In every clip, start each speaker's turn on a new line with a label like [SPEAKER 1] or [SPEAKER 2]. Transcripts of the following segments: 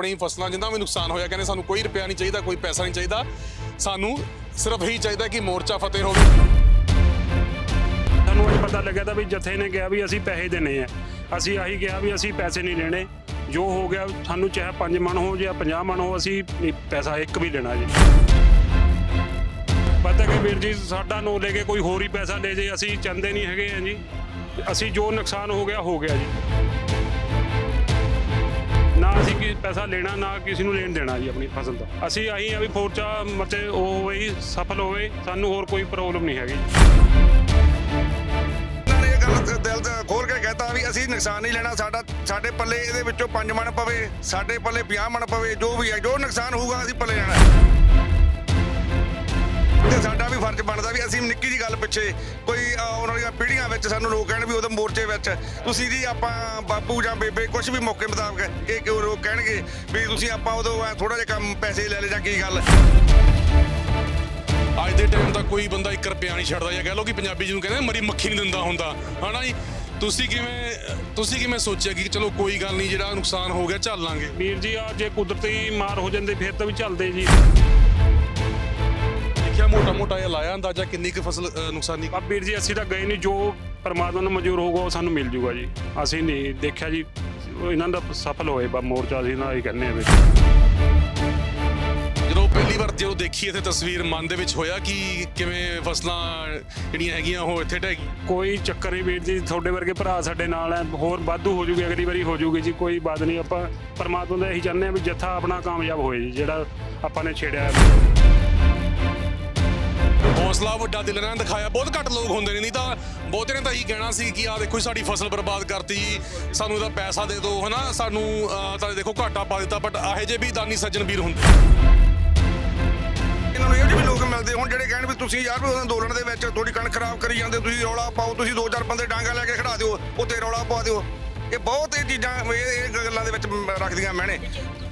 [SPEAKER 1] ਆਪਣੀ ਫਸਲਾਂ ਜਿੰਨਾ ਵੀ ਨੁਕਸਾਨ ਹੋਇਆ, ਕਹਿੰਦੇ ਸਾਨੂੰ ਕੋਈ ਰੁਪਿਆ ਨਹੀਂ ਚਾਹੀਦਾ, ਕੋਈ ਪੈਸਾ ਨਹੀਂ ਚਾਹੀਦਾ। ਸਾਨੂੰ ਸਿਰਫ ਇਹੀ ਚਾਹੀਦਾ ਕਿ ਮੋਰਚਾ ਫਤਿਹ ਹੋਵੇ।
[SPEAKER 2] ਸਾਨੂੰ ਇਹ ਪਤਾ ਲੱਗਿਆ ਤਾਂ ਵੀ ਜਥੇ ਨੇ ਕਿਹਾ ਵੀ ਅਸੀਂ ਪੈਸੇ ਦੇਣੇ ਆ। ਅਸੀਂ ਆਹੀ ਕਿਹਾ ਵੀ ਅਸੀਂ ਪੈਸੇ ਨਹੀਂ ਲੈਣੇ। ਜੋ ਹੋ ਗਿਆ, ਸਾਨੂੰ ਚਾਹੇ 5 ਮਣ ਹੋ ਜਾਂ 50 ਮਣ ਹੋ, ਅਸੀਂ ਨਹੀਂ ਪੈਸਾ ਇੱਕ ਵੀ ਲੈਣਾ ਜੀ। ਪਤਾ ਕਿ ਵੀਰ ਜੀ, ਸਾਡਾ ਨੋ ਲੈ ਕੇ ਕੋਈ ਹੋਰ ਹੀ ਪੈਸਾ ਲੈ ਜੇ, ਅਸੀਂ ਚੰਦੇ ਨਹੀਂ ਹੈਗੇ ਆ ਜੀ। ਅਸੀਂ ਜੋ ਨੁਕਸਾਨ ਹੋ ਗਿਆ ਹੋ ਗਿਆ ਜੀ। ਅਸੀਂ ਕੀ ਪੈਸਾ ਲੈਣਾ ਨਾ ਕਿਸੇ ਨੂੰ ਲੈਣ ਦੇਣਾ ਜੀ ਆਪਣੀ ਫਸਲ ਦਾ। ਅਸੀਂ ਆਹੀ ਆ ਵੀ ਫੋਰਚਾ ਮਤੇ ਉਹ ਹੋਵੇ ਜੀ, ਸਫਲ ਹੋਵੇ ਸਾਨੂੰ ਹੋਰ ਕੋਈ ਪ੍ਰੋਬਲਮ ਨਹੀਂ ਹੈਗੀ। ਜੀ
[SPEAKER 3] ਨੇ ਇਹ ਗੱਲ ਦਿਲ ਦਾ ਖੋਲ ਕੇ ਕਹਿਤਾ ਵੀ ਅਸੀਂ ਨੁਕਸਾਨ ਨਹੀਂ ਲੈਣਾ ਸਾਡਾ ਸਾਡੇ ਪੱਲੇ ਇਹਦੇ ਵਿੱਚੋਂ 5 ਮਣ ਪਵੇ ਸਾਡੇ ਪੱਲੇ 50 ਮਣ ਪਵੇ ਜੋ ਵੀ ਹੈ ਜੋ ਨੁਕਸਾਨ ਹੋਊਗਾ ਅਸੀਂ ਪੱਲੇ ਲੈਣਾ। ਤੇ ਸਾਡਾ ਵੀ ਫਰਜ਼ ਬਣਦਾ ਵੀ ਅਸੀਂ ਨਿੱਕੀ ਜੀ ਗੱਲ ਪਿੱਛੇ ਕੋਈ ਆਉਣ ਵਾਲੀਆਂ ਪੀੜ੍ਹੀਆਂ ਵਿੱਚ ਸਾਨੂੰ ਲੋਕ ਕਹਿਣ ਵੀ ਉਹਦੇ ਮੋਰਚੇ ਵਿੱਚ ਤੁਸੀਂ ਜੀ ਆਪਾਂ ਬਾਪੂ ਜਾਂ ਬੇਬੇ ਕੁਝ ਵੀ ਮੌਕੇ ਮੁਤਾਬਕ ਇਹ ਕਿਉਂ ਲੋਕ ਕਹਿਣਗੇ ਵੀ ਤੁਸੀਂ ਆਪਾਂ ਉਦੋਂ ਥੋੜਾ ਜਿਹਾ ਕੰਮ ਪੈਸੇ ਲੈ ਲੈ ਜਾਂ ਕੀ ਗੱਲ?
[SPEAKER 1] ਅੱਜ ਦੇ ਟਾਈਮ ਦਾ ਕੋਈ ਬੰਦਾ 1 ਰੁਪਿਆ ਨਹੀਂ ਛੱਡਦਾ ਜਾਂ ਕਹਿ ਲਓ ਕਿ ਪੰਜਾਬੀ ਜਿਹਨੂੰ ਕਹਿੰਦੇ ਆ, ਮਰੀ ਮੱਖੀ ਨਹੀਂ ਦਿੰਦਾ ਹੁੰਦਾ। ਹਨਾ ਜੀ? ਤੁਸੀਂ ਕਿਵੇਂ ਤੁਸੀਂ ਕਿਵੇਂ ਸੋਚਿਆ ਕਿ ਚਲੋ ਕੋਈ ਗੱਲ ਨਹੀਂ ਜਿਹੜਾ ਨੁਕਸਾਨ ਹੋ ਗਿਆ ਝੱਲ ਲਾਂਗੇ?
[SPEAKER 2] ਵੀਰ ਜੀ ਆ ਜੇ ਕੁਦਰਤੀ ਮਾਰ ਹੋ ਜਾਂਦੇ ਫਿਰ ਤਾਂ ਵੀ ਚੱਲਦੇ ਜੀ।
[SPEAKER 1] ਦੇਖਿਆ ਮੋਟਾ ਮੋਟਾ ਜਿਹਾ ਲਾਇਆ ਅੰਦਾਜ਼ਾ ਕਿੰਨੀ ਕੁ ਫਸਲ ਅ, ਨੁਕਸਾਨੀ?
[SPEAKER 2] ਆ ਵੀਰ ਜੀ ਅਸੀਂ ਤਾਂ ਗਏ ਨਹੀਂ ਜੋ ਪਰਮਾਤਮਾ ਨੂੰ ਮਨਜ਼ੂਰ ਹੋਊਗਾ ਉਹ ਸਾਨੂੰ ਮਿਲ ਜੂਗਾ ਜੀ। ਅਸੀਂ ਨਹੀਂ ਦੇਖਿਆ ਜੀ ਉਹ ਇਹਨਾਂ ਦਾ ਸਫਲ ਹੋਏ ਬਾ ਮੋਰਚਾ ਅਸੀਂ ਨਾ ਹੀ ਕਹਿੰਦੇ ਆ ਵੀ।
[SPEAKER 1] ਜਦੋਂ ਪਹਿਲੀ ਵਾਰ ਜਦੋਂ ਦੇਖੀ ਇੱਥੇ ਤਸਵੀਰ ਮਨ ਦੇ ਵਿੱਚ ਹੋਇਆ ਕਿ ਕਿਵੇਂ ਫਸਲਾਂ ਜਿਹੜੀਆਂ ਹੈਗੀਆਂ ਉਹ ਇੱਥੇ ਢਹਿ ਗਈ
[SPEAKER 2] ਕੋਈ ਚੱਕਰ ਨਹੀਂ ਵੀਰ ਜੀ ਤੁਹਾਡੇ ਵਰਗੇ ਭਰਾ ਸਾਡੇ ਨਾਲ ਹੈ ਹੋਰ ਵਾਧੂ ਹੋ ਜੂਗੀ ਅਗਲੀ ਵਾਰੀ ਹੋ ਜੂਗੀ ਜੀ ਕੋਈ ਬਾਤ ਨਹੀਂ। ਆਪਾਂ ਪਰਮਾਤਮਾ ਦਾ ਇਹੀ ਚਾਹੁੰਦੇ ਆ ਵੀ ਜੱਥਾ ਆਪਣਾ ਕਾਮਯਾਬ ਹੋਏ ਜੀ ਜਿਹੜਾ ਆਪਾਂ ਨੇ ਛੇੜਿਆ
[SPEAKER 1] ਹੌਸਲਾ ਵੱਡਾ ਦਿਲ ਨਾਲ ਦਿਖਾਇਆ। ਬਹੁਤ ਘੱਟ ਲੋਕ ਹੁੰਦੇ ਨੇ ਨਹੀਂ ਤਾਂ। ਬਹੁਤੇ ਨੇ ਤਾਂ ਇਹੀ ਕਹਿਣਾ ਸੀ ਕਿ ਆ ਦੇਖੋ ਸਾਡੀ ਫਸਲ ਬਰਬਾਦ ਕਰਤੀ। ਸਾਨੂੰ ਇਹਦਾ ਪੈਸਾ ਦੇ ਦਿਓ ਹਨਾ? ਸਾਨੂੰ ਤਾਂ ਦੇਖੋ ਘਾਟਾ ਪਾ ਦਿੱਤਾ ਬਟ ਆਹੇ ਜੇ ਵੀ ਦਾਨੀ ਸੱਜਣ ਵੀਰ ਹੁੰਦੇ
[SPEAKER 3] ਇਹਨਾਂ ਨੂੰ ਇਹ ਜਿਹੇ ਵੀ ਲੋਕ ਮਿਲਦੇ ਹੁਣ ਜਿਹੜੇ ਕਹਿਣ ਵੀ ਤੁਸੀਂ ਯਾਰ ਵੀ ਅੰਦੋਲਨ ਦੇ ਵਿੱਚ ਤੁਹਾਡੀ ਕਣਕ ਖਰਾਬ ਕਰੀ ਜਾਂਦੇ ਤੁਸੀਂ ਰੌਲਾ ਪਾਓ ਤੁਸੀਂ ਦੋ ਚਾਰ ਬੰਦੇ ਡਾਂਗਾ ਲੈ ਕੇ ਖੜਾ ਦਿਓ ਉੱਤੇ ਰੌਲਾ ਪਾ ਦਿਓ। ਇਹ ਬਹੁਤ ਇਹ ਚੀਜ਼ਾਂ ਇਹ ਗੱਲਾਂ ਦੇ ਵਿੱਚ ਰੱਖਦੀਆਂ ਮੈਨੇ।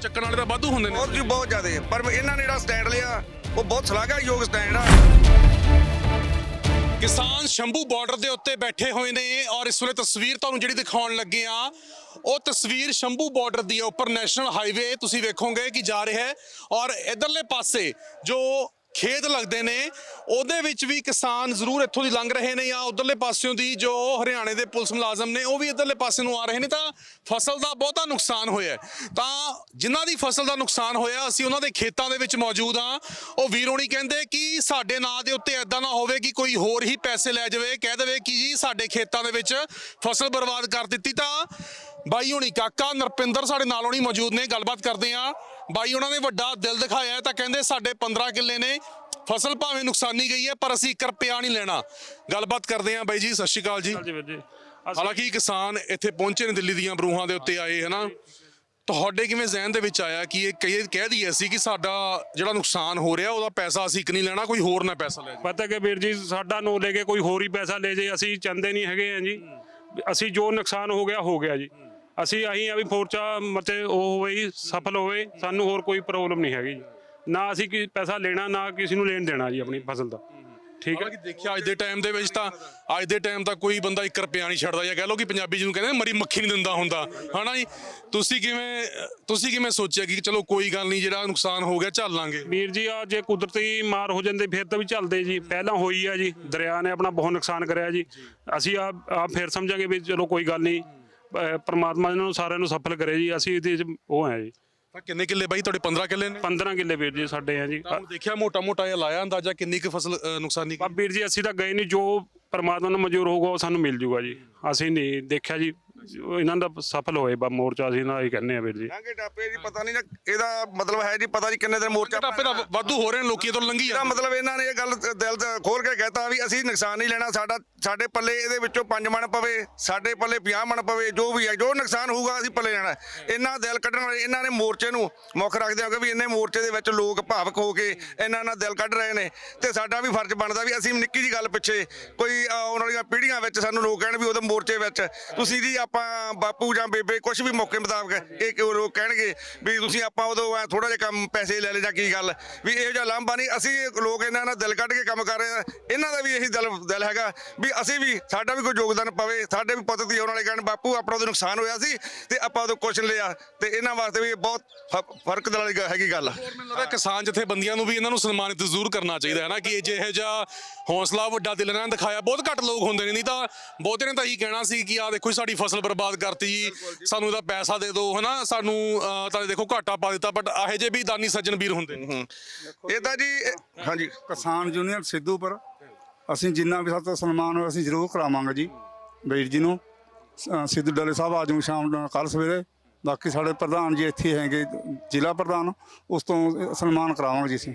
[SPEAKER 1] ਚੱਕਣ ਵਾਲੇ ਤਾਂ ਵਾਧੂ ਹੁੰਦੇ ਨੇ।
[SPEAKER 3] ਬਹੁਤ ਜੀ ਬਹੁਤ ਜ਼ਿਆਦੇ। ਪਰ ਇਹਨਾਂ ਨੇ ਜਿਹੜਾ ਸਟੈਂਡ ਲਿਆ ਉਹ ਬਹੁਤ ਸ਼ਲਾਘਾਯੋਗ ਸਟੈਂਡ ਆ।
[SPEAKER 1] ਕਿਸਾਨ ਸ਼ੰਭੂ ਬਾਰਡਰ ਦੇ ਉੱਤੇ ਬੈਠੇ ਹੋਏ ਨੇ ਔਰ ਇਸ ਵੇਲੇ ਤਸਵੀਰ ਤੁਹਾਨੂੰ ਜਿਹੜੀ ਦਿਖਾਉਣ ਲੱਗੇ ਆ, ਉਹ ਤਸਵੀਰ ਸ਼ੰਭੂ ਬਾਰਡਰ ਦੀ ਹੈ, ਉੱਪਰ ਨੈਸ਼ਨਲ ਹਾਈਵੇ। ਤੁਸੀਂ ਵੇਖੋਗੇ ਕਿ ਜਾ ਰਿਹਾ ਹੈ ਔਰ ਇਧਰਲੇ ਪਾਸੇ ਜੋ ਖੇਤ ਲੱਗਦੇ ਨੇ, ਉਹਦੇ ਵਿੱਚ ਵੀ ਕਿਸਾਨ ਜ਼ਰੂਰ ਇੱਥੋਂ ਦੀ ਲੰਘ ਰਹੇ ਨੇ ਜਾਂ ਉਧਰਲੇ ਪਾਸਿਓਂ ਦੀ ਜੋ ਹਰਿਆਣੇ ਦੇ ਪੁਲਿਸ ਮੁਲਾਜ਼ਮ ਨੇ, ਉਹ ਵੀ ਇਧਰਲੇ ਪਾਸੇ ਨੂੰ ਆ ਰਹੇ ਨੇ, ਤਾਂ ਫਸਲ ਦਾ ਬਹੁਤਾ ਨੁਕਸਾਨ ਹੋਇਆ। ਤਾਂ ਜਿਨ੍ਹਾਂ ਦੀ ਫਸਲ ਦਾ ਨੁਕਸਾਨ ਹੋਇਆ, ਅਸੀਂ ਉਹਨਾਂ ਦੇ ਖੇਤਾਂ ਦੇ ਵਿੱਚ ਮੌਜੂਦ ਆ ਉਹ ਵੀਰੋਣੀ ਕਹਿੰਦੇ ਕਿ ਸਾਡੇ ਨਾਂ ਦੇ ਉੱਤੇ ਐਦਾਂ ਨਾ ਹੋਵੇ ਕਿ ਕੋਈ ਹੋਰ ਹੀ ਪੈਸੇ ਲੈ ਜਾਵੇ। ਕਹਿ ਦੇਵੇ ਕਿ ਜੀ ਸਾਡੇ ਖੇਤਾਂ ਦੇ ਵਿੱਚ ਫਸਲ ਬਰਬਾਦ ਕਰ ਦਿੱਤੀ ਤਾਂ ਬਾਈ ਹੋਣੀ ਕਾਕਾ ਨਰਪਿੰਦਰ ਸਾਡੇ ਨਾਲ ਹੋਣੀ ਮੌਜੂਦ ਨੇ, ਗੱਲਬਾਤ ਕਰਦੇ ਆ ਬਾਈ ਉਹਨਾਂ ਨੇ ਵੱਡਾ ਦਿਲ ਦਿਖਾਇਆ ਹੈ ਤਾਂ ਕਹਿੰਦੇ ਸਾਡੇ 15 ਕਿੱਲੇ ਨੇ ਫਸਲ ਭਾਵੇਂ ਨੁਕਸਾਨੀ ਗਈ ਹੈ ਪਰ ਅਸੀਂ 1 ਰੁਪਿਆ ਨਹੀਂ ਲੈਣਾ। ਗੱਲਬਾਤ ਕਰਦੇ ਆ ਬਾਈ ਜੀ ਸਤਿ ਸ਼੍ਰੀ ਅਕਾਲ ਜੀ।
[SPEAKER 2] ਜੀ ਵੀਰ ਜੀ। ਅਸੀਂ
[SPEAKER 1] ਹਾਲਾਂਕਿ ਕਿਸਾਨ ਇੱਥੇ ਪਹੁੰਚੇ ਨੇ ਦਿੱਲੀ ਦੀਆਂ ਬਰੂਹਾਂ ਦੇ ਉੱਤੇ ਆਏ ਹਨਾ? ਤੁਹਾਡੇ ਕਿਵੇਂ ਜ਼ਿਹਨ ਦੇ ਵਿੱਚ ਆਇਆ ਕਿ ਇਹ ਕਹੇ ਕਹਿ ਦਈਏ ਅਸੀਂ ਕਿ ਸਾਡਾ ਜਿਹੜਾ ਨੁਕਸਾਨ ਹੋ ਰਿਹਾ ਉਹਦਾ ਪੈਸਾ ਅਸੀਂ ਇੱਕ ਨਹੀਂ ਲੈਣਾ ਕੋਈ ਹੋਰ ਨਾ ਪੈਸਾ ਲੈ ਜਾਵੇ?
[SPEAKER 2] ਪਤਾ ਕਿ ਵੀਰ ਜੀ ਸਾਡਾ ਨੋ ਲੈ ਕੇ ਕੋਈ ਹੋਰ ਹੀ ਪੈਸਾ ਲੈ ਜੇ ਅਸੀਂ ਚੰਦੇ ਨਹੀਂ ਹੈਗੇ ਆ ਜੀ। ਅਸੀਂ ਜੋ ਨੁਕਸਾਨ ਹੋ ਗਿਆ ਹੋ ਗਿਆ ਜੀ। ਅਸੀਂ ਆਹੀ ਆ ਵੀ ਫੋਰਚਾ ਮਤੇ ਉਹ ਹੋਵੇ ਜੀ, ਸਫਲ ਹੋਵੇ ਸਾਨੂੰ ਹੋਰ ਕੋਈ ਪ੍ਰੋਬਲਮ ਨਹੀਂ ਹੈਗੀ ਜੀ। ਨਾ ਅਸੀਂ ਕੀ ਪੈਸਾ ਲੈਣਾ ਨਾ ਕਿਸੇ ਨੂੰ ਲੈਣ ਦੇਣਾ ਜੀ ਆਪਣੀ ਫਸਲ ਦਾ। ਠੀਕ ਹੈ?
[SPEAKER 1] ਹਾਲਾਂਕਿ ਦੇਖਿਆ ਅੱਜ ਦੇ ਟਾਈਮ ਦੇ ਵਿੱਚ ਤਾਂ ਅੱਜ ਦੇ ਟਾਈਮ ਤਾਂ ਕੋਈ ਬੰਦਾ 1 ਰੁਪਿਆ ਨਹੀਂ ਛੱਡਦਾ ਜਾਂ ਕਹਿ ਲਓ ਕਿ ਪੰਜਾਬੀ ਜਿਹਨੂੰ ਕਹਿੰਦੇ ਮਰੀ ਮੱਖੀ ਨਹੀਂ ਦਿੰਦਾ ਹੁੰਦਾ। ਹਨਾ ਜੀ? ਤੁਸੀਂ ਕਿਵੇਂ ਤੁਸੀਂ ਕਿਵੇਂ ਸੋਚਿਆ ਕਿ ਚਲੋ ਕੋਈ ਗੱਲ ਨਹੀਂ ਜਿਹੜਾ ਨੁਕਸਾਨ ਹੋ ਗਿਆ ਝੱਲ ਲਾਂਗੇ?
[SPEAKER 2] ਵੀਰ ਜੀ ਆ ਜੇ ਕੁਦਰਤੀ ਮਾਰ ਹੋ ਜਾਂਦੇ ਫਿਰ ਤਾਂ ਵੀ ਚੱਲਦੇ ਜੀ। ਪਹਿਲਾਂ ਹੋਈ ਆ ਜੀ ਦਰਿਆ ਨੇ ਆਪਣਾ ਬਹੁਤ ਨੁਕਸਾਨ ਕਰਿਆ ਜੀ। ਅਸੀਂ ਆ ਫਿਰ ਸਮਝਾਂਗੇ ਵੀ ਚਲੋ ਕੋਈ ਗੱਲ ਨਹੀਂ। ਪਰਮਾਤਮਾ ਇਹਨਾਂ ਨੂੰ ਸਾਰਿਆਂ ਨੂੰ ਸਫਲ ਕਰੇ ਜੀ ਅਸੀਂ ਇਹਦੇ 'ਚ ਉਹ ਹੈ ਜੀ।
[SPEAKER 1] ਤਾਂ ਕਿੰਨੇ ਕਿੱਲੇ ਬਾਈ? ਤੁਹਾਡੇ 15 ਕਿੱਲੇ ਨੇ?
[SPEAKER 2] 15 ਕਿੱਲੇ ਵੀਰ ਜੀ ਸਾਡੇ ਆ ਜੀ।
[SPEAKER 1] ਤਾਂ ਹੁਣ ਦੇਖਿਆ ਮੋਟਾ ਮੋਟਾ ਜਿਹਾ ਲਾਇਆ ਅੰਦਾਜ਼ਾ ਕਿੰਨੀ ਕੁ ਫਸਲ ਅ, ਨੁਕਸਾਨੀ
[SPEAKER 2] ਆ ਵੀਰ ਜੀ ਅਸੀਂ ਤਾਂ ਗਏ ਨਹੀਂ ਜੋ ਪਰਮਾਤਮਾ ਨੂੰ ਮਨਜ਼ੂਰ ਹੋਊਗਾ ਉਹ ਸਾਨੂੰ ਮਿਲ ਜੂਗਾ ਜੀ। ਅਸੀਂ ਨਹੀਂ ਦੇਖਿਆ ਜੀ। ਇਹਨਾਂ ਦਾ ਸਫਲ ਹੋਏ ਬਾ ਮੋਰਚਾ ਅਸੀਂ ਨਾ ਹੀ ਕਹਿੰਦੇ ਆ ਵੀਰ ਜੀ।
[SPEAKER 3] ਲੰਘੇ ਟਾਪੇ ਜੀ ਪਤਾ ਨਹੀਂ ਨਾ ਇਹਦਾ ਮਤਲਬ ਹੈ ਜੀ ਪਤਾ ਨਹੀਂ ਕਿੰਨੇ ਦਿਨ ਮੋਰਚਾ
[SPEAKER 1] ਟਾਪੇ ਦਾ ਵਾਧੂ ਹੋ ਰਹੇ ਨੇ ਲੋਕੀ ਤੋਂ ਲੰਘੀ
[SPEAKER 3] ਇਹਦਾ
[SPEAKER 1] ਜਾਂਦੇ
[SPEAKER 3] ਮਤਲਬ ਇਹਨਾਂ ਨੇ ਇਹ ਗੱਲ ਦਿਲ ਦਾ ਖੋਲ ਕੇ ਕਹਿਤਾ ਵੀ ਅਸੀਂ ਨੁਕਸਾਨ ਨਹੀਂ ਲੈਣਾ ਸਾਡਾ ਸਾਡੇ ਪੱਲੇ ਇਹਦੇ ਵਿੱਚੋਂ 5 ਮਣ ਪਵੇ ਸਾਡੇ ਪੱਲੇ 50 ਮਣ ਪਵੇ ਜੋ ਵੀ ਹੈ ਜੋ ਨੁਕਸਾਨ ਹੋਊਗਾ ਅਸੀਂ ਪੱਲੇ ਲੈਣਾ। ਇਹਨਾਂ ਦਿਲ ਕੱਢਣ ਵਾਲੇ ਇਹਨਾਂ ਨੇ ਮੋਰਚੇ ਨੂੰ ਮੁੱਖ ਰੱਖਦੇ ਹੋ ਕਿ ਵੀ ਇੰਨੇ ਮੋਰਚੇ ਦੇ ਵਿੱਚ ਲੋਕ ਭਾਵਕ ਹੋ ਕੇ ਇਹਨਾਂ ਨਾਲ ਦਿਲ ਕੱਢ ਰਹੇ ਨੇ। ਤੇ ਸਾਡਾ ਵੀ ਫਰਜ਼ ਬਣਦਾ ਵੀ ਅਸੀਂ ਨਿੱਕੀ ਜੀ ਗੱਲ ਪਿੱਛੇ ਕੋਈ ਆਉਣ ਵਾਲੀਆਂ ਪੀੜ੍ਹੀਆਂ ਵਿੱਚ ਸਾਨੂੰ ਲੋਕ ਕਹਿਣ ਵੀ ਉਹਦੇ ਮੋਰਚੇ ਵਿੱਚ ਤੁਸੀਂ ਜੀ ਆਪਾਂ ਬਾਪੂ ਜਾਂ ਬੇਬੇ ਕੁਝ ਵੀ ਮੌਕੇ ਮੁਤਾਬਕ ਇਹ ਕਿ ਉਹ ਲੋਕ ਕਹਿਣਗੇ ਵੀ ਤੁਸੀਂ ਆਪਾਂ ਉਦੋਂ ਥੋੜਾ ਜਿਹਾ ਕੰਮ ਪੈਸੇ ਲੈ ਲੈ ਜਾਂ ਕੀ ਗੱਲ, ਵੀ ਇਹੋ ਜਿਹਾ ਲਾਂਭਾ ਨਹੀਂ। ਅਸੀਂ ਲੋਕ ਇਹਨਾਂ ਨਾਲ ਦਿਲ ਕੱਢ ਕੇ ਕੰਮ ਕਰ ਰਹੇ ਆ ਇਹਨਾਂ ਦਾ ਵੀ ਇਹੀ ਦਿਲ ਦਿਲ ਹੈਗਾ ਵੀ ਅਸੀਂ ਵੀ ਸਾਡਾ ਵੀ ਕੋਈ ਯੋਗਦਾਨ ਪਵੇ, ਸਾਡੇ ਵੀ ਪੁੱਤ ਦੀ ਆਉਣ ਵਾਲੇ ਕਹਿਣ, ਬਾਪੂ ਆਪਣਾ ਉਹਦੇ ਨੁਕਸਾਨ ਹੋਇਆ ਸੀ ਤੇ ਆਪਾਂ ਉਦੋਂ ਕੁਛ ਨੀ ਲਿਆ। ਤੇ ਇਹਨਾਂ ਵਾਸਤੇ ਵੀ ਬਹੁਤ ਫ- ਫ਼ਰਕ ਦੇ ਵਾਲੀ ਹੈਗੀ ਗੱਲ।
[SPEAKER 1] ਮੈਨੂੰ ਲੱਗਦਾ ਕਿਸਾਨ ਜਥੇਬੰਦੀਆਂ ਨੂੰ ਵੀ ਇਹਨਾਂ ਨੂੰ ਸਨਮਾਨਿਤ ਜ਼ਰੂਰ ਕਰਨਾ ਚਾਹੀਦਾ ਹੈ ਨਾ, ਕਿ ਜੇ ਜਿਹਾ ਹੌਸਲਾ ਵੱਡਾ ਦਿਲ ਇਹਨਾਂ ਨੇ ਦਿਖਾਇਆ। ਬਹੁਤ ਘੱਟ ਲੋਕ ਹੁੰਦੇ ਨੇ, ਨਹੀਂ ਤਾਂ ਬਹੁਤੇ ਨੇ ਤਾਂ ਇਹੀ ਕਹਿਣਾ ਸੀ ਕਿ ਆ ਦੇਖੋ ਜੀ, ਸਾਡੀ ਫਸਲ ਬਰਬਾਦ ਕਰਤੀ ਜੀ। ਸਾਨੂੰ ਇਹਦਾ ਪੈਸਾ ਦੇ ਦਿਓ ਹਨਾ? ਸਾਨੂੰ ਅਹ, ਤਾਂ ਦੇਖੋ ਘਾਟਾ ਪਾ ਦਿੱਤਾ ਬਟ ਇਹੋ ਜਿਹੇ ਵੀ ਦਾਨੀ ਸੱਜਣ ਵੀਰ ਹੁੰਦੇ। ਨੇ
[SPEAKER 3] ਇਹ ਤਾਂ ਜੀ ਇਹ- ਹਾਂਜੀ।
[SPEAKER 4] ਕਿਸਾਨ ਯੂਨੀਅਨ ਸਿੱਧੂਪੁਰ ਅਸੀਂ ਜਿੰਨਾ ਵੀ ਸਾਡੇ ਤੋਂ ਸਨਮਾਨ ਹੋਇਆ ਅਸੀਂ ਜ਼ਰੂਰ ਕਰਾਵਾਂਗੇ ਜੀ। ਵੀਰ ਜੀ ਨੂੰ ਅ, ਸਿੱਧੂ ਡੱਲੇ ਸਾਹਿਬ ਅੱਜ ਨੂੰ ਸ਼ਾਮ ਨੂੰ ਕੱਲ ਸਵੇਰੇ। ਬਾਕੀ ਸਾਡੇ ਪ੍ਰਧਾਨ ਜੀ ਇੱਥੇ ਹੈਗੇ ਜ਼ਿਲ੍ਹਾ ਪ੍ਰਧਾਨ ਉਸ ਤੋਂ ਸਨਮਾਨ ਕਰਾਵਾਂਗੇ ਜੀ ਅਸੀਂ।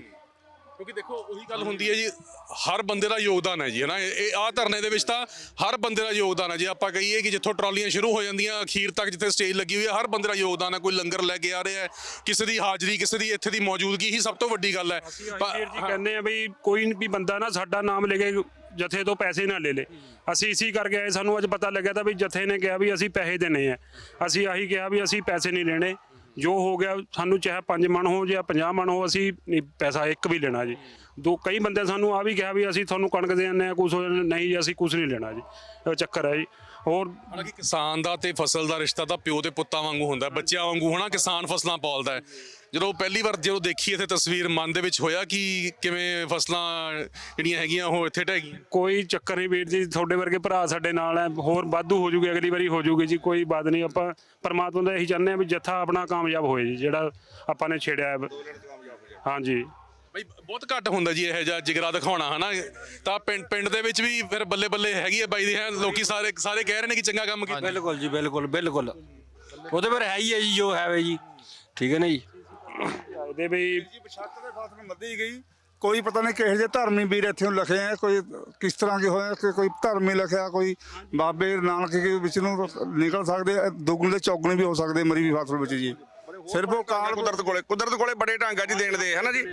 [SPEAKER 1] ਕਿਉਂਕਿ ਦੇਖੋ ਉਹੀ ਗੱਲ ਹੁੰਦੀ ਹੈ ਜੀ ਹਰ ਬੰਦੇ ਦਾ ਯੋਗਦਾਨ ਹੈ ਜੀ ਹਨਾ? ਇਹ ਆ ਧਰਨੇ ਦੇ ਵਿੱਚ ਤਾਂ ਹਰ ਬੰਦੇ ਦਾ ਯੋਗਦਾਨ ਹੈ। ਜੇ ਆਪਾਂ ਕਹੀਏ ਕਿ ਜਿੱਥੋਂ ਟਰਾਲੀਆਂ ਸ਼ੁਰੂ ਹੋ ਜਾਂਦੀਆਂ ਅਖੀਰ ਤੱਕ ਜਿੱਥੇ ਸਟੇਜ ਲੱਗੀ ਹੋਈ ਹੈ ਹਰ ਬੰਦੇ ਦਾ ਯੋਗਦਾਨ ਹੈ। ਕੋਈ ਲੰਗਰ ਲੈ ਕੇ ਆ ਰਿਹਾ ਹੈ ਕਿਸੇ ਦੀ ਹਾਜ਼ਰੀ ਕਿਸੇ ਦੀ ਇੱਥੇ ਦੀ ਮੌਜੂਦਗੀ ਹੀ ਸਭ ਤੋਂ ਵੱਡੀ ਗੱਲ ਹੈ। ਪਰ-
[SPEAKER 2] ਜੀ ਕਹਿੰਦੇ ਆ ਵੀ ਕੋਈ ਵੀ ਬੰਦਾ ਨਾ ਸਾਡਾ ਨਾਮ ਲੈ ਕੇ ਜਥੇ ਤੋਂ ਪੈਸੇ ਨਾ ਲੈ ਲੇ। ਅਸੀਂ ਇਸੀ ਕਰਕੇ ਆਏ ਸਾਨੂੰ ਅੱਜ ਪਤਾ ਲੱਗਿਆ ਤਾਂ ਵੀ ਜਥੇ ਨੇ ਕਿਹਾ ਵੀ ਅਸੀਂ ਪੈਸੇ ਦੇਣੇ ਆ ਅਸੀਂ ਆਹੀ ਕਿਹਾ ਵੀ ਅਸੀਂ ਪੈਸੇ ਨਹੀਂ ਲੈਣੇ। ਜੋ ਹੋ ਗਿਆ, ਸਾਨੂੰ ਚਾਹੇ 5 ਮਣ ਹੋ ਜਾਂ 50 ਮਣ ਹੋ ਅਸੀਂ ਨਹੀਂ, ਪੈਸਾ ਇੱਕ ਵੀ ਲੈਣਾ ਜੀ। ਦੋ, ਕਈ ਬੰਦੇ ਸਾਨੂੰ ਆ ਵੀ ਕਿਹਾ ਵੀ ਅਸੀਂ ਤੁਹਾਨੂੰ ਕਣਕ ਦੇ ਦਿੰਦੇ ਆ ਕੁਝ ਨਹੀਂ ਜੀ, ਅਸੀਂ ਕੁਝ ਨਹੀਂ ਲੈਣਾ ਜੀ। ਇਹ ਚੱਕਰ ਹੈ ਜੀ। ਹੋਰ
[SPEAKER 1] ਹਾਲਾਂਕਿ ਕਿਸਾਨ ਦਾ ਤੇ ਫਸਲ ਦਾ ਰਿਸ਼ਤਾ ਤਾਂ ਪਿਓ ਤੇ ਪੁੱਤਾਂ ਵਾਂਗੂ ਹੁੰਦਾ ਬੱਚਿਆਂ ਵਾਂਗੂ ਹਨਾ ਕਿਸਾਨ ਫਸਲਾਂ ਪਾਲਦਾ ਹੈ। ਜਦੋਂ ਪਹਿਲੀ ਵਾਰ ਜਦੋਂ ਦੇਖੀ ਇੱਥੇ ਤਸਵੀਰ ਮਨ ਦੇ ਵਿੱਚ ਹੋਇਆ ਕਿ ਕਿਵੇਂ ਫਸਲਾਂ ਜਿਹੜੀਆਂ ਹੈਗੀਆਂ ਉਹ ਇੱਥੇ ਢਹਿ ਗਈਆਂ?
[SPEAKER 2] ਕੋਈ ਚੱਕਰ ਨਹੀਂ ਵੀਰ ਜੀ ਤੁਹਾਡੇ ਵਰਗੇ ਭਰਾ ਸਾਡੇ ਨਾਲ ਹੈ ਹੋਰ ਵਾਧੂ ਹੋ ਜੂਗੇ ਅਗਲੀ ਵਾਰੀ ਹੋ ਜੂਗੀ ਜੀ ਕੋਈ ਬਾਤ ਨਹੀਂ। ਆਪਾਂ ਪਰਮਾਤਮਾ ਦਾ ਇਹੀ ਚਾਹੁੰਦੇ ਆ ਵੀ ਜੱਥਾ ਆਪਣਾ ਕਾਮਯਾਬ ਹੋਏ ਜੀ ਜਿਹੜਾ ਆਪਾਂ ਨੇ ਛੇੜਿਆ ਹੈ। ਹਾਂਜੀ।
[SPEAKER 1] ਬਈ ਬਹੁਤ ਘੱਟ ਹੁੰਦਾ ਜੀ ਇਹ ਜਿਹਾ ਜਿਗਰਾ ਦਿਖਾਉਣਾ ਹਨਾ? ਤਾਂ ਪਿੰਡ ਪਿੰਡ ਦੇ ਵਿੱਚ ਵੀ ਫਿਰ ਬੱਲੇ ਬੱਲੇ ਹੈਗੀ ਹੈ ਬਾਈ ਦੀ ਹੈ? ਲੋਕੀ ਸਾਰੇ ਸਾਰੇ ਕਹਿ ਰਹੇ ਨੇ ਕਿ ਚੰਗਾ ਕੰਮ ਕੀਤਾ।
[SPEAKER 5] ਬਿਲਕੁਲ ਜੀ ਬਿਲਕੁਲ ਬਿਲਕੁਲ। ਉਹਦੇ ਪਰ ਹੈ ਹੀ ਹੈ ਜੀ ਜੋ ਹੈ ਵੇ ਜੀ। ਠੀਕ ਹੈ ਨਾ ਜੀ?
[SPEAKER 2] ਇਹਦੇ ਵੀ
[SPEAKER 4] ਛੱਤ ਦੇ ਫਸਲ ਮੱਦੀ ਗਈ। ਕੋਈ ਪਤਾ ਨਹੀਂ ਕਿਹੋ ਜਿਹੇ ਧਰਮੀ ਵੀਰ ਇੱਥੇ ਲਿਖੇ ਆ ਕੋਈ ਕਿਸ ਤਰ੍ਹਾਂ ਕੇ ਹੋਇਆ ਕਿ ਕੋਈ ਧਰਮੀ ਲਿਖਿਆ ਕੋਈ ਬਾਬੇ ਨਾਨਕ ਦੇ ਵਿੱਚ ਨੂੰ ਨਿਕਲ ਸਕਦੇ ਦੁੱਗਣੇ ਦੇ ਚੌਗਣੇ ਵੀ ਹੋ ਸਕਦੇ ਮਰੀ ਵੀ ਫਸਲ ਵਿੱਚ ਜੀ। ਸਿਰਫ ਉਹ ਕਾਲ
[SPEAKER 3] ਕੁਦਰਤ ਕੋਲੇ ਕੁਦਰਤ ਕੋਲੇ ਬੜੇ ਢੰਗ ਆ ਜੀ ਦੇਣ ਦੇ ਹਨਾ ਜੀ?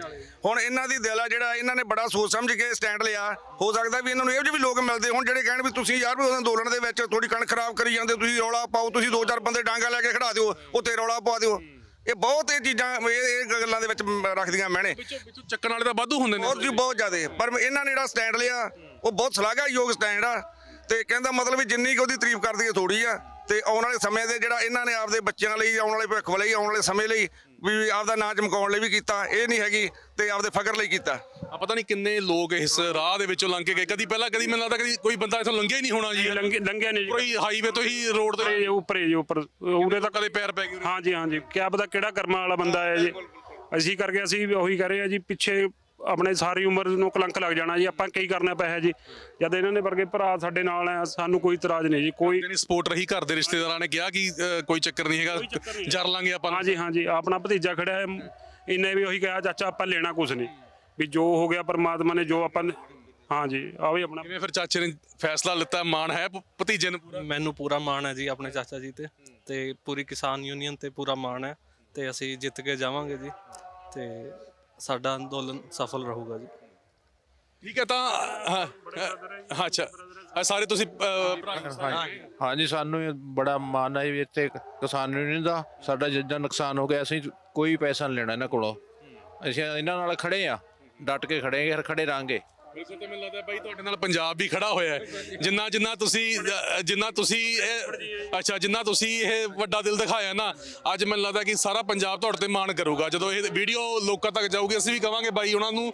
[SPEAKER 3] ਹੁਣ ਇਹਨਾਂ ਦੀ ਦਿਲ ਆ ਜਿਹੜਾ ਇਹਨਾਂ ਨੇ ਬੜਾ ਸੋਚ ਸਮਝ ਕੇ ਸਟੈਂਡ ਲਿਆ। ਹੋ ਸਕਦਾ ਵੀ ਇਹਨਾਂ ਨੂੰ ਇਹੋ ਜਿਹੇ ਵੀ ਲੋਕ ਮਿਲਦੇ ਹੁਣ ਜਿਹੜੇ ਕਹਿਣ ਵੀ ਤੁਸੀਂ ਯਾਰ ਵੀ ਅੰਦੋਲਨ ਦੇ ਵਿੱਚ ਥੋੜੀ ਕਣਕ ਖਰਾਬ ਕਰੀ ਜਾਂਦੇ ਤੁਸੀਂ ਰੌਲਾ ਪਾਓ ਤੁਸੀਂ ਦੋ ਚਾਰ ਬੰਦੇ ਡਾਂਗਾ ਲੈ ਕੇ ਖੜਾ ਦਿਓ ਉੱਤੇ ਰੌਲਾ ਪਵਾ ਦਿਓ। ਇਹ ਬਹੁਤ ਇਹ ਚੀਜ਼ਾਂ ਇਹ ਗੱਲਾਂ ਦੇ ਵਿੱਚ ਰੱਖਦੀਆਂ ਮੈਨੇ।
[SPEAKER 1] ਚੱਕਣ ਵਾਲੇ ਤਾਂ ਵਾਧੂ ਹੁੰਦੇ ਨੇ।
[SPEAKER 3] ਬਹੁਤ ਜੀ ਬਹੁਤ ਜ਼ਿਆਦੇ ਪਰ ਇਹਨਾਂ ਨੇ ਜਿਹੜਾ ਸਟੈਂਡ ਲਿਆ ਉਹ ਬਹੁਤ ਸ਼ਲਾਘਾਯੋਗ ਸਟੈਂਡ ਆ। ਤੇ ਕਹਿੰਦਾ ਮਤਲਬ ਵੀ ਜਿੰਨੀ ਕੁ ਉਹਦੀ ਤਾਰੀਫ ਕਰਦੀ ਹੈ ਥੋੜੀ ਆ। ਤੇ ਆਉਣ ਵਾਲੇ ਸਮੇਂ ਦੇ ਜਿਹੜਾ ਇਹਨਾਂ ਨੇ ਆਪਦੇ ਬੱਚਿਆਂ ਲਈ ਆਉਣ ਵਾਲੇ ਭਵਿੱਖ ਲਈ ਆਉਣ ਵਾਲੇ ਸਮੇਂ ਲਈ ਵੀ ਆਪਦਾ ਨਾਂ ਚਮਕਾਉਣ ਲਈ ਵੀ ਕੀਤਾ ਇਹ ਨਹੀਂ ਹੈਗੀ ਤੇ ਆਪਦੇ ਫਖਰ ਲਈ ਕੀਤਾ।
[SPEAKER 1] ਆ ਪਤਾ ਨਹੀਂ ਕਿੰਨੇ ਲੋਕ ਇਸ ਰਾਹ ਦੇ ਵਿੱਚੋਂ ਲੰਘ ਕੇ ਗਏ। ਕਦੀ ਪਹਿਲਾਂ ਕਦੀ ਮੈਨੂੰ ਲੱਗਦਾ ਕਦੀ ਕੋਈ ਬੰਦਾ ਇੱਥੋਂ ਲੰਘਿਆ ਹੀ ਨਹੀਂ ਹੋਣਾ ਜੀ।
[SPEAKER 2] ਲੰਘੇ ਲੰਘਿਆ ਨਹੀਂ ਜੀ।
[SPEAKER 1] ਕੋਈ ਹਾਈਵੇ ਤੋਂ ਹੀ ਰੋਡ ਤੇ
[SPEAKER 2] ਉੱਪਰੇ ਉੱਪਰ ਜੀ ਉੱਪਰ। ਉਰੇ ਤੱਕ
[SPEAKER 1] ਕਦੇ ਪੈਰ ਪੈ ਗਏ।
[SPEAKER 2] ਹਾਂਜੀ ਹਾਂਜੀ। ਕਿਆ ਪਤਾ ਕਿਹੜਾ ਕਰਮਾਂ ਵਾਲਾ ਬੰਦਾ ਹੈ ਜੀ। ਅਸੀਂ ਕਰਕੇ ਅਸੀਂ ਉਹੀ ਕਰ ਰਹੇ ਆ ਜੀ। ਪਿੱਛੇ ਆਪਣੇ ਸਾਰੀ ਉਮਰ ਨੂੰ ਕਲੰਕ ਲੱਗ ਜਾਣਾ ਜੀ ਆਪਾਂ ਕੀ ਕਰਨਾ ਪਿਆ ਜੀ? ਜਦ ਇਹਨਾਂ ਦੇ ਵਰਗੇ ਭਰਾ ਸਾਡੇ ਨਾਲ ਆ ਸਾਨੂੰ ਕੋਈ ਇਤਰਾਜ਼ ਨਹੀਂ ਜੀ ਕੋਈ
[SPEAKER 1] ਜਿਹੜੀ ਸਪੋਰਟ ਰਹੀ ਘਰ ਦੇ ਰਿਸ਼ਤੇਦਾਰਾਂ ਨੇ ਕਿਹਾ ਕਿ ਅ, ਕੋਈ ਚੱਕਰ ਨਹੀਂ ਹੈਗਾ ਜਰ ਲਾਂਗੇ ਆਪਾਂ
[SPEAKER 2] ਹਾਂਜੀ ਹਾਂਜੀ ਆਪਣਾ ਭਤੀਜਾ ਖੜਿਆ ਹੈ ਇਹਨੇ ਵੀ ਉਹੀ ਕਿਹਾ ਚਾਚਾ ਆਪਾਂ ਲੈਣਾ ਕੁਝ ਨਹੀਂ। ਵੀ ਜੋ ਹੋ ਗਿਆ ਪਰਮਾਤਮਾ ਨੇ ਜੋ ਆਪਾਂ ਨੇ- ਹਾਂਜੀ ਆ ਵੀ ਆਪਣਾ
[SPEAKER 1] ਕਿਵੇਂ ਫਿਰ ਚਾਚੇ ਨੇ ਫੈਸਲਾ ਲਿੱਤਾ ਮਾਣ ਹੈ ਭ- ਭਤੀਜੇ ਨੂੰ ਪੂਰਾ?
[SPEAKER 6] ਮੈਨੂੰ ਪੂਰਾ ਮਾਣ ਹੈ ਜੀ ਆਪਣੇ ਚਾਚਾ ਜੀ ਤੇ ਤੇ ਪੂਰੀ ਕਿਸਾਨ ਯੂਨੀਅਨ ਤੇ ਪੂਰਾ ਮਾਣ ਹੈ ਤੇ ਅਸੀਂ ਜਿੱਤ ਕੇ ਜਾਵਾਂਗੇ ਜੀ ਤੇ ਸਾਡਾ ਅੰਦੋਲਨ ਸਫਲ ਰਹੂਗਾ ਜੀ।
[SPEAKER 1] ਠੀਕ ਹੈ ਤਾਂ ਹਾਂ ਹਾਂ, ਅੱਛਾ ਆ ਸਾਰੇ ਤੁਸੀਂ ਅ, ਭਰਾ
[SPEAKER 7] ਹਾਂਜੀ ਹਾਂਜੀ ਸਾਨੂੰ ਇਹ ਬੜਾ ਮਾਣ ਹੈ ਵੀ ਇੱਥੇ ਕਿਸਾਨ ਯੂਨੀਅਨ ਦਾ ਸਾਡਾ ਜਿੱਦਾਂ ਨੁਕਸਾਨ ਹੋ ਗਿਆ ਅਸੀਂ ਕੋਈ ਪੈਸਾ ਨਹੀਂ ਲੈਣਾ ਇਹਨਾਂ ਕੋਲੋਂ। ਅਸੀਂ ਇਹਨਾਂ ਨਾਲ ਖੜੇ ਆ ਡਟ ਕੇ ਖੜੇ ਆ ਖੜੇ ਰਾਂਗੇ।
[SPEAKER 1] ਬਿਲਕੁਲ ਤੇ ਮੈਨੂੰ ਲੱਗਦਾ ਬਾਈ ਤੁਹਾਡੇ ਨਾਲ ਪੰਜਾਬ ਵੀ ਖੜਾ ਹੋਇਆ ਹੈ। ਜਿੰਨਾ ਜਿੰਨਾ ਤੁਸੀਂ ਅ, ਜਿੰਨਾ ਤੁਸੀਂ ਇਹ ਅੱਛਾ ਜਿੰਨਾ ਤੁਸੀਂ ਇਹ ਵੱਡਾ ਦਿਲ ਦਿਖਾਇਆ ਨਾ ਅੱਜ ਮੈਨੂੰ ਲੱਗਦਾ ਕਿ ਸਾਰਾ ਪੰਜਾਬ ਤੁਹਾਡੇ ਤੇ ਮਾਣ ਕਰੂਗਾ। ਜਦੋਂ ਇਹ ਵੀਡੀਓ ਲੋਕਾਂ ਤੱਕ ਜਾਊਗੀ ਅਸੀਂ ਵੀ ਕਵਾਂਗੇ ਬਾਈ ਉਹਨਾਂ ਨੂੰ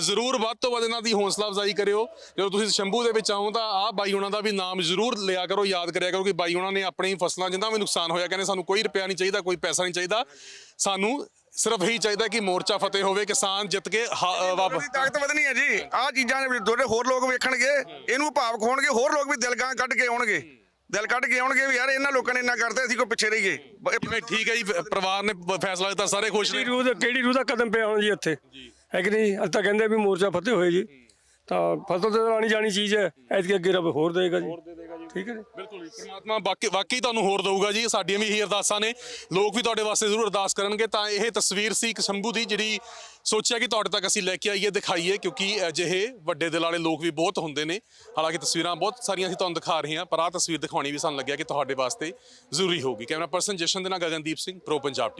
[SPEAKER 1] ਜ਼ਰੂਰ ਵੱਧ ਤੋਂ ਵੱਧ ਇਹਨਾਂ ਦੀ ਹੌਸਲਾ ਅਫਜ਼ਾਈ ਕਰਿਓ। ਜਦੋਂ ਤੁਸੀਂ ਸ਼ੰਭੂ ਦੇ ਵਿੱਚ ਆਓ ਤਾਂ ਆਹ ਬਾਈ ਉਹਨਾਂ ਦਾ ਵੀ ਨਾਮ ਜ਼ਰੂਰ ਲਿਆ ਕਰੋ ਯਾਦ ਕਰਿਆ ਕਰੋ ਕਿ ਬਾਈ ਉਹਨਾਂ ਨੇ ਆਪਣੀ ਫਸਲਾਂ ਜਿੰਨਾ ਵੀ ਨੁਕਸਾਨ ਹੋਇਆ ਕਹਿੰਦੇ ਸਾਨੂੰ ਕੋਈ ਰੁਪਿਆ ਨਹੀਂ ਚਾਹੀਦਾ ਕੋਈ ਪੈਸਾ ਨਹੀਂ ਚਾਹੀਦਾ। ਸਾਨੂੰ ਸਿਰਫ ਇਹੀ ਚਾਹੀਦਾ ਕਿ ਮੋਰਚਾ ਫਤਿਹ ਹੋਵੇ ਕਿਸਾਨ ਜਿੱਤ ਕੇ ਵਾਪਸ
[SPEAKER 3] ਤਾਕਤ ਵਧਣੀ ਹੈ ਜੀ। ਆਹ ਚੀਜ਼ਾਂ ਨੇ ਤੁਹਾਡੇ ਹੋਰ ਲੋਕ ਵੇਖਣਗੇ ਇਹਨੂੰ ਭਾਵਕ ਹੋਣਗੇ ਹੋਰ ਲੋਕ ਵੀ ਦਿਲ ਗਾਂ ਕੱਢ ਕੇ ਆਉਣਗੇ। ਦਿਲ ਕੱਢ ਕੇ ਆਉਣਗੇ ਵੀ ਯਾਰ ਇਹਨਾਂ ਲੋਕਾਂ ਨੇ ਇੰਨਾ ਕਰਤੇ ਅਸੀਂ ਕੋਈ ਪਿੱਛੇ ਰਹੀਏ।
[SPEAKER 1] ਕਿਵੇਂ ਠੀਕ ਹੈ ਜੀ ਪਰਿਵਾਰ ਨੇ ਫੈਸਲਾ ਕੀਤਾ ਸਾਰੇ ਖੁਸ਼ ਨੇ।
[SPEAKER 8] ਕਿਹੜੀ ਰੂਹ ਦਾ ਕਿਹੜੀ ਰੂਹ ਦਾ ਕਦਮ ਪਿਆ ਹੁਣ ਜੀ ਇੱਥੇ? ਹੈ ਕਿ ਨਹੀਂ ਅਸੀਂ ਤਾਂ ਕਹਿੰਦੇ ਵੀ ਮੋਰਚਾ ਫਤਿਹ ਹੋਏ ਜੀ। ਤਾਂ ਫਸਲ ਤੇ ਆਣੀ ਜਾਣੀ ਚੀਜ਼ ਹੈ। ਐਤਕੀ ਅੱਗੇ ਰੱਬ ਹੋਰ ਦੇਗਾ ਜੀ। ਠੀਕ ਹੈ ਜੀ?
[SPEAKER 1] ਬਿਲਕੁਲ ਜੀ। ਪ੍ਰਮਾਤਮਾ ਬਾਕੀ ਵਾਕਈ ਤੁਹਾਨੂੰ ਹੋਰ ਦਊਗਾ ਜੀ। ਸਾਡੀਆਂ ਵੀ ਇਹੀ ਅਰਦਾਸਾਂ ਨੇ। ਲੋਕ ਵੀ ਤੁਹਾਡੇ ਵਾਸਤੇ ਜ਼ਰੂਰ ਅਰਦਾਸ ਕਰਨਗੇ। ਤਾਂ ਇਹ ਤਸਵੀਰ ਸੀ ਇੱਕ ਸ਼ੰਭੂ ਦੀ ਜਿਹੜੀ ਸੋਚਿਆ ਕਿ ਤੁਹਾਡੇ ਤੱਕ ਅਸੀਂ ਲੈ ਕੇ ਆਈਏ ਦਿਖਾਈਏ ਕਿਉਂਕਿ ਅਜਿਹੇ ਵੱਡੇ ਦਿਲ ਵਾਲੇ ਲੋਕ ਵੀ ਬਹੁਤ ਹੁੰਦੇ ਨੇ। ਹਾਲਾਂਕਿ ਤਸਵੀਰਾਂ ਬਹੁਤ ਸਾਰੀਆਂ ਅਸੀਂ ਤੁਹਾਨੂੰ ਦਿਖਾ ਰਹੇ ਹਾਂ ਪਰ ਆਹ ਤਸਵੀਰ ਦਿਖਾਉਣੀ ਵੀ ਸਾਨੂੰ ਲੱਗਿਆ ਕਿ ਤੁਹਾਡੇ ਵਾਸਤੇ ਜ਼ਰੂਰੀ ਹੋਊਗੀ। ਕੈਮਰਾ ਪਰਸਨ ਜਸ਼ਨ ਦੇ ਨਾਲ ਗਗਨਦੀਪ ਸਿੰਘ ਪ੍ਰੋ ਪੰਜਾਬ ਟੀਵੀ।